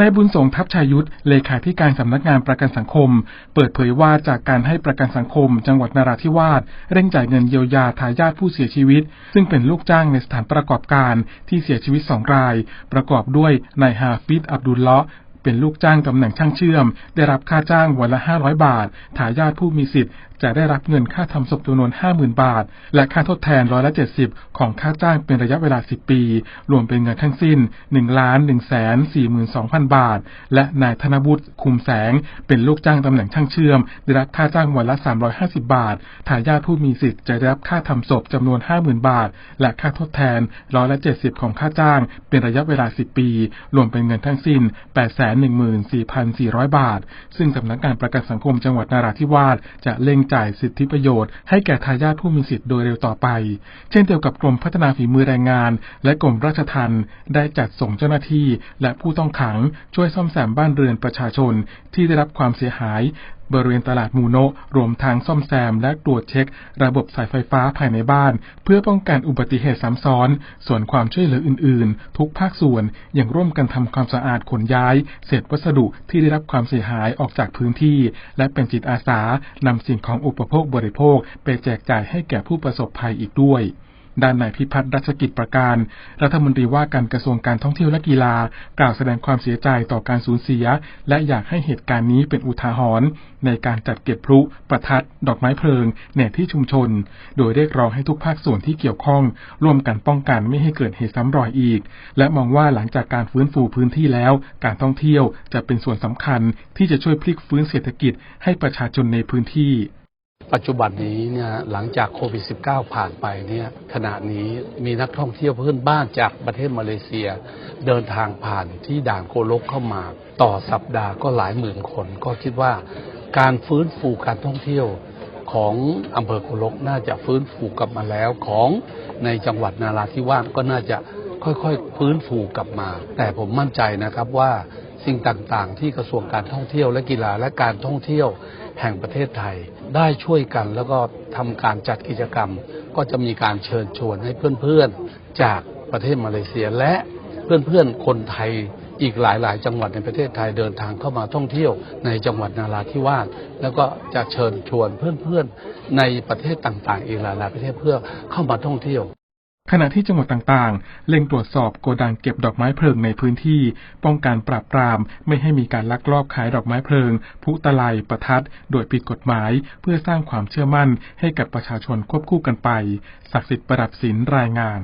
นายบุญสงทัพชายุทธเลขาธิการสำนักงานประกันสังคม เปิดเผยว่าจากการให้ประกันสังคม จังหวัดนราธิวาสเร่งจ่ายเงินเยียวยาทายาทผู้เสียชีวิต ซึ่งเป็นลูกจ้างในสถานประกอบการที่เสียชีวิตสองราย ประกอบด้วยนายฮาฟิดอับดุลเลาะเป็นลูกจ้างตำแหน่งช่างเชื่อม ได้รับค่าจ้างวันละ 500 บาท ทายาทผู้มีสิทธิ์จะได้รับเงินค่าทำศพจำนวน 50,000 บาท และค่าทดแทนร้อยละ 70 ของค่าจ้างเป็นระยะเวลา 10 ปี รวมเป็นเงินทั้งสิ้น1ล้าน1แสน42,000 บาท และนายธนบุตรคุมแสง เป็นลูกจ้างตำแหน่งช่างเชื่อม ได้รับค่าจ้างวันละ 350 บาท ทายาทผู้มีสิทธิ์จะได้รับค่าทำศพจำนวน 50,000 บาท และค่าทดแทนร้อยละ 70 ของค่าจ้าง เป็นระยะเวลา 10 ปี รวมเป็นเงินทั้งสิ้น 814,400 บาท ซึ่งสำนักงานประกันสังคมจังหวัดนราธิวาสจะเร่งจ่ายสิทธิประโยชน์ให้แก่ทายาทผู้มีสิทธิ์โดยเร็วต่อไป เช่นเดียวกับกรมพัฒนาฝีมือแรงงาน และกรมราชทัณฑ์ได้จัดส่งเจ้าหน้าที่ และผู้ต้องขังช่วยซ่อมแซมบ้านเรือนประชาชนที่ได้รับความเสียหายบริเวณตลาดมูโนะรวมทางซ่อมแซมและตรวจเช็ค ระบบสายไฟฟ้าภายในบ้าน เพื่อป้องกันอุบัติเหตุซ้ำซ้อน ส่วนความช่วยเหลืออื่น ๆ ทุกภาคส่วนยังร่วมกันทำความสะอาดขนย้าย เศษวัสดุที่ได้รับความเสียหายออกจากพื้นที่ และเป็นจิตอาสานำสิ่งของอุปโภคบริโภค ไปแจกจ่ายให้แก่ผู้ประสบภัยอีกด้วย ด้านนายพิพัฒน์รัชกิจประการ รัฐมนตรีว่าการกระทรวงการท่องเที่ยวและกีฬา กล่าวแสดงความเสียใจต่อการสูญเสีย และอยากให้เหตุการณ์นี้เป็นอุทาหรณ์ในการจัดเก็บพลุ ประทัด ดอกไม้เพลิงในที่ชุมชน โดยเรียกร้องให้ทุกภาคส่วนที่เกี่ยวข้อง ร่วมกันป้องกันไม่ให้เกิดเหตุซ้ำรอยอีก และมองว่าหลังจากการฟื้นฟูพื้นที่แล้ว การท่องเที่ยวจะเป็นส่วนสำคัญที่จะช่วยพลิกฟื้นเศรษฐกิจให้ประชาชนในพื้นที่ ปัจจุบันนี้เนี่ยหลังจากโควิด -19 ผ่านไปเนี่ยขณะนี้มีนักท่องเที่ยวเพื่อนบ้านจากประเทศมาเลเซีย เดินทางผ่านที่ด่านโกลกเข้ามา ต่อสัปดาห์ก็หลายหมื่นคน ก็คิดว่าการฟื้นฟูการท่องเที่ยวของอำเภอโกลกน่าจะฟื้นฟูกลับมาแล้วของในจังหวัดนาราธิวาสก็น่าจะค่อยๆฟื้นฟูกลับมา แต่ผมมั่นใจนะครับว่าสิ่งต่างๆ ที่กระทรวงการท่องเที่ยวและกีฬาและการท่องเที่ยว แห่งประเทศไทย ได้ช่วยกันแล้วก็ทำการจัดกิจกรรม ก็จะมีการเชิญชวนให้เพื่อนๆจากประเทศมาเลเซียและเพื่อนๆคนไทยอีกหลายๆ จังหวัดในประเทศไทยเดินทางเข้ามาท่องเที่ยวในจังหวัดนาราธิวาสแล้วก็จะเชิญชวนเพื่อนๆในประเทศต่างๆ อีกหลายๆประเทศเพื่อเข้ามาท่องเที่ยว ขณะที่จังหวัดต่างๆ เร่งตรวจสอบโกดังเก็บดอกไม้เพลิงในพื้นที่ ป้องกันปราบปราม ไม่ให้มีการลักลอบขายดอกไม้เพลิงผู้ตะไลประทัด โดยผิดกฎหมาย เพื่อสร้างความเชื่อมั่นให้กับประชาชนควบคู่กันไป ศักดิ์สิทธิ์ประดับศิลรายงาน